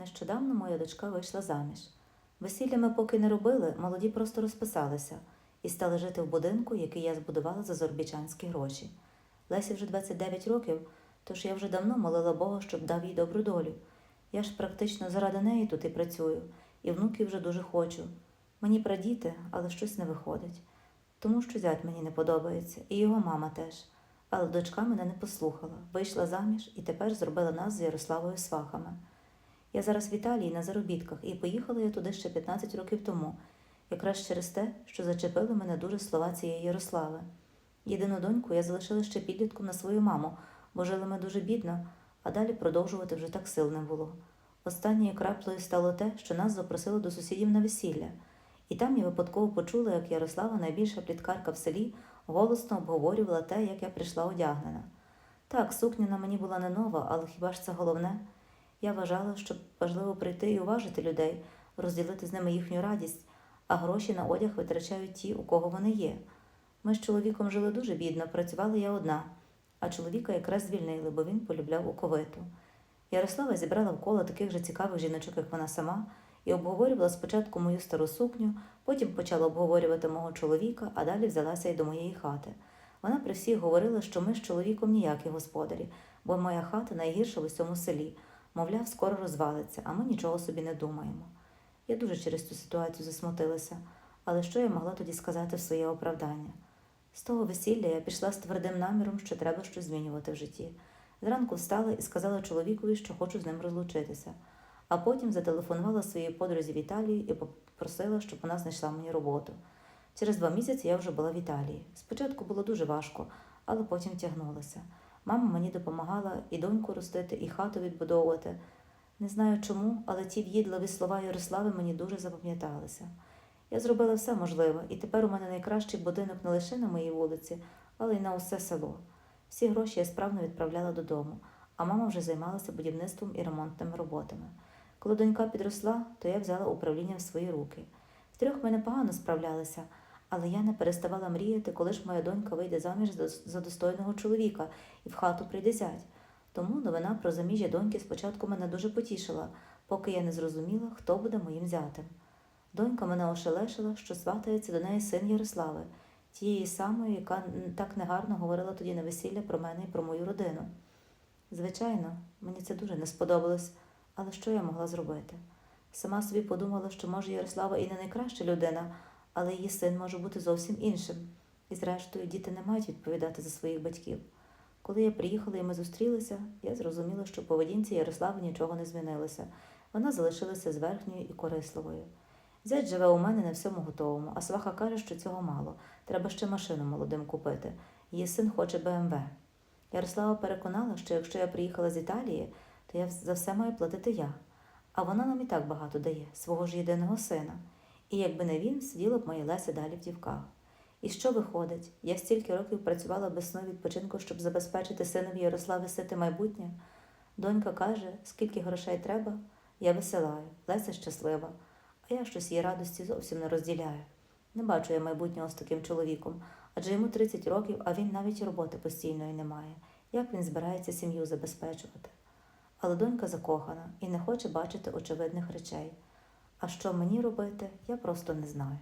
Нещодавно моя дочка вийшла заміж. Весілля ми поки не робили, молоді просто розписалися і стали жити в будинку, який я збудувала за зорбічанські гроші. Лесі вже 29 років, тож я вже давно молила Бога, щоб дав їй добру долю. Я ж практично заради неї тут і працюю, і внуків вже дуже хочу. Мені прадіти, але щось не виходить. Тому що зять мені не подобається, і його мама теж. Але дочка мене не послухала, вийшла заміж і тепер зробила нас з Ярославою свахами. Я зараз в Італії на заробітках, і поїхала я туди ще 15 років тому, якраз через те, що зачепили мене дуже слова цієї Ярослави. Єдину доньку я залишила ще підлітком на свою маму, бо жили ми дуже бідно, а далі продовжувати вже так сил не було. Останньою краплею стало те, що нас запросили до сусідів на весілля, і там я випадково почула, як Ярослава, найбільша пліткарка в селі, голосно обговорювала те, як я прийшла одягнена. Так, сукня на мені була не нова, але хіба ж це головне? Я вважала, що важливо прийти і уважити людей, розділити з ними їхню радість, а гроші на одяг витрачають ті, у кого вони є. Ми з чоловіком жили дуже бідно, працювала я одна, а чоловіка якраз звільнили, бо він полюбляв оковиту. Ярослава зібрала вколо таких же цікавих жіночок, як вона сама, і обговорювала спочатку мою стару сукню, потім почала обговорювати мого чоловіка, а далі взялася й до моєї хати. Вона при всіх говорила, що ми з чоловіком ніякі господарі, бо моя хата найгірша в усьому селі, мовляв, скоро розвалиться, а ми нічого собі не думаємо. Я дуже через цю ситуацію засмутилася, але що я могла тоді сказати в своє оправдання? З того весілля я пішла з твердим наміром, що треба щось змінювати в житті. Зранку встала і сказала чоловікові, що хочу з ним розлучитися, а потім зателефонувала своїй подрузі в Італію і попросила, щоб вона знайшла мені роботу. Через два місяці я вже була в Італії. Спочатку було дуже важко, але потім тягнулася. Мама мені допомагала і доньку ростити, і хату відбудовувати. Не знаю чому, але ті в'їдливі слова Ярослави мені дуже запам'яталися. Я зробила все можливе, і тепер у мене найкращий будинок не лише на моїй вулиці, але й на усе село. Всі гроші я справно відправляла додому, а мама вже займалася будівництвом і ремонтними роботами. Коли донька підросла, то я взяла управління в свої руки. Втрьох ми непогано справлялися, але я не переставала мріяти, коли ж моя донька вийде заміж за- достойного чоловіка і в хату прийде зять. Тому новина про заміжжя доньки спочатку мене дуже потішила, поки я не зрозуміла, хто буде моїм зятем. Донька мене ошелешила, що сватається до неї син Ярослави, тієї самої, яка так негарно говорила тоді на весілля про мене і про мою родину. Звичайно, мені це дуже не сподобалось, але що я могла зробити? Сама собі подумала, що може Ярослава і не найкраща людина, але її син може бути зовсім іншим. І зрештою, діти не мають відповідати за своїх батьків. Коли я приїхала і ми зустрілися, я зрозуміла, що в поведінці Ярослави нічого не змінилося. Вона залишилася зверхньою і корисливою. Зять живе у мене на всьому готовому, а сваха каже, що цього мало. Треба ще машину молодим купити. Її син хоче БМВ. Ярослава переконала, що якщо я приїхала з Італії, то я за все маю платити я. А вона нам і так багато дає, свого ж єдиного сина. І якби не він, сиділа б моя Леся далі в дівках. І що виходить? Я стільки років працювала без сну відпочинку, щоб забезпечити синові Ярослави сити майбутнє. Донька каже, скільки грошей треба, я висилаю, Леся щаслива, а я щось її радості зовсім не розділяю. Не бачу я майбутнього з таким чоловіком, адже йому 30 років, а він навіть роботи постійної не має. Як він збирається сім'ю забезпечувати? Але донька закохана і не хоче бачити очевидних речей. А що мені робити, я просто не знаю.